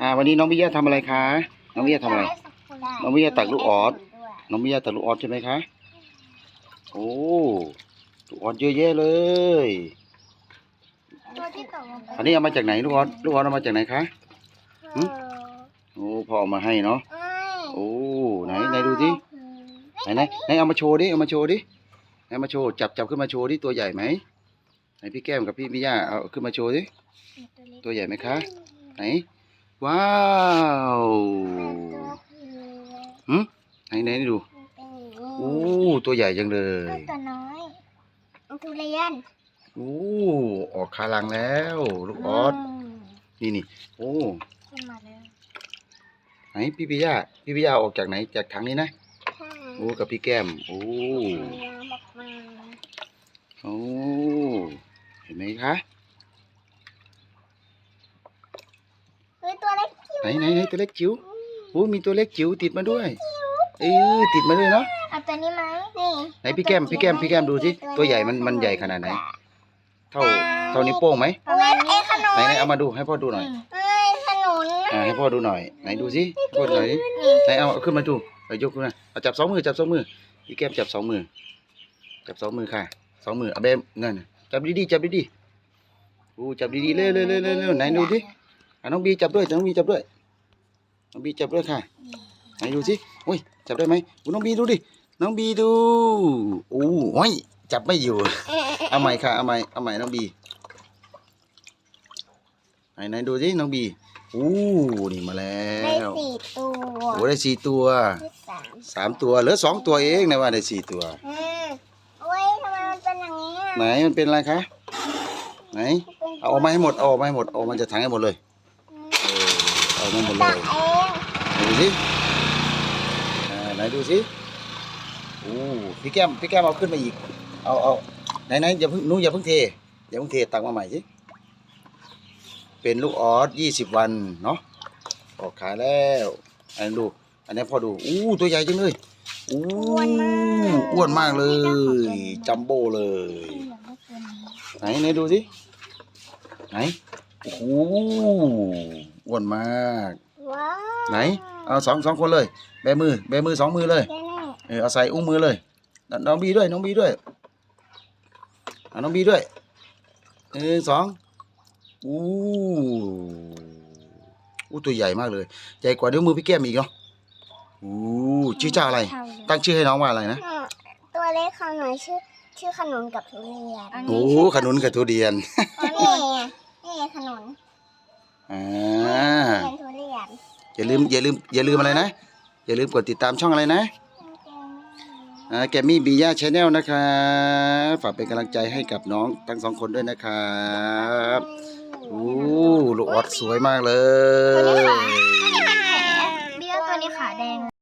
อ่า วันนี้น้องมิยะทำอะไรคะ น้องมิยะทำอะไร น้องมิยะตักลูกออสน้องมิยะตักลูกออสใช่ไหมคะ โอ้ลูกออสเยอะแยะเลยตัวที่ตกลงไปอันนี้เอามาจากไหนลูกออสลูกออสเอามาจากไหนคะหึโอ้พ่อเอามาให้เนาะเอ้ยโอ้ไหนไหนดูสิไหนไหนไหนเอามาโชว์ดิ เอามาโชว์ดิไหนมาโชว์ จับจับขึ้นมาโชว์ดิ ตัวใหญ่ไหมไหนพี่แก้มกับพี่มิยะเอาขึ้นมาโชว์ดิ ตัวใหญ่ไหมคะ ไหน ว้าวหึไหนไหนดู โอ้ ตัวใหญ่จังเลย ตัวน้อยมันทุเรียน โอ้ ออกคารังแล้ว ลูกออสมนี่นี่ โอ้ขึ้นมาเลยไหนพี่พิยาพี่พิยาออกจากไหน จากถังนี้นะใช่โอ้ กับพี่แก้ม โอ้น้ำออกมาโอ้ เห็นไหมคะ เฮ้ยตัวเล็กจิ๋ว ไหนไหนไหนตัวเล็กจิ๋วโอ้มีตัวเล็กจิ๋วติดมาด้วยเออติดมาด้วยเนาะเอาตัวนี้ไหมนี่ไหนพี่แก้มพี่แก้มพี่แก้มดูสิตัวใหญ่มันมันใหญ่ขนาดไหน เท่าเท่านิ้วโป้งไหมประมาณนี้ขนมไหนไหนเอามาดูให้พ่อดูหน่อยเอ้ยขนุนอ่าให้พ่อดูหน่อยไหนดูสิพ่อดูหน่อยดิไหนเอาเอาขึ้นมาดูเอายกขึ้นมาเอาจับสองมือจับสองมือพี่แก้มจับสองมือ จับสองมือค่ะสองมือเอาเบมเงินจับดีๆจับดีๆโอ้จับดีๆเร็วเร็วเร็วเร็วเร็วไหนดูสิ อะน้องบีจับด้วยน้องบีจับด้วย น้องบีจับด้วยค่ะไหนดูสิโอ้ยจับได้ไหมโอ้น้องบีดูดิ น้องบีดูโอ้โอ้ยจับไม่อยู่ เอาใหม่ค่ะ เอาใหม่ เอาใหม่น้องบี ไหนไหนดูสิน้องบี อู้นี่มาแล้ได้วสี่ตัวโอ้ได้สี่ตัวที่สามสามตัว เหลือสองตัวเองนะว่าได้สี่ตัวอืมโอ้ยทำไมมันเป็นอย่างนี้อะไหนมันเป็นอะไรคะ ไหน เอาออกมาให้หมด เอาออกมาให้หมด เอามันจะถังให้หมดเลยเออ เอามาหมดเลตัยกเองดูสิอ่าไหนดูสิโอ้พี่แก้มพี่แก้มเอาขึ้นมาอีก เอาเอาไหนไหนอย่าเพิ่งหนู้อย่าเพิ่งเทอย่าเพิ่งเทตักมาใหม่สิเป็นลูกออสยี่สิบวันเนาะออกขายแล้วอันนี้ดูอันนี้พอดูอู้ตัวใหญ่จังเลยอู้อ้วนมากเลยจัมโบ้เลยไหนไหนดูสิไหนโอ้โห อ้วนมาก ว้าวไหน เอาสองสองคนเลย แบมือ แบมือสองมือเลยแค่นี้เออเอาใส่อุ้งมือเลยนน้องบีด้วย น้องบีด้วยเอาน้องบีด้วยหนึ่งสองอู้อู้ตัวใหญ่มากเลย ใหญ่กว่านิ้วมือพี่แก้มอีกเนาะอู้ชื่อเจ้าอะไรเท่าเลยตั้งชื่อให้น้องว่าอะไรนะ อืมตัวเล็กของหนูชื่อ ชื่อขนุนกับทุเรียนโอ้ขนุนกับทุเรียนนี่ไงนี่ไงขนุน อ่าเรียนทุเรียนอย่าลืมอย่าลืมอย่าลืมอะไรนะ อย่าลืมกดติดตามช่องอะไรนะอ่าแกมมี่บีย่าชาแนลนะครับฝากเป็นกำลังใจให้กับน้องทั้งสองคนด้วยนะครับโอ้ลูกออดสวยมากเลย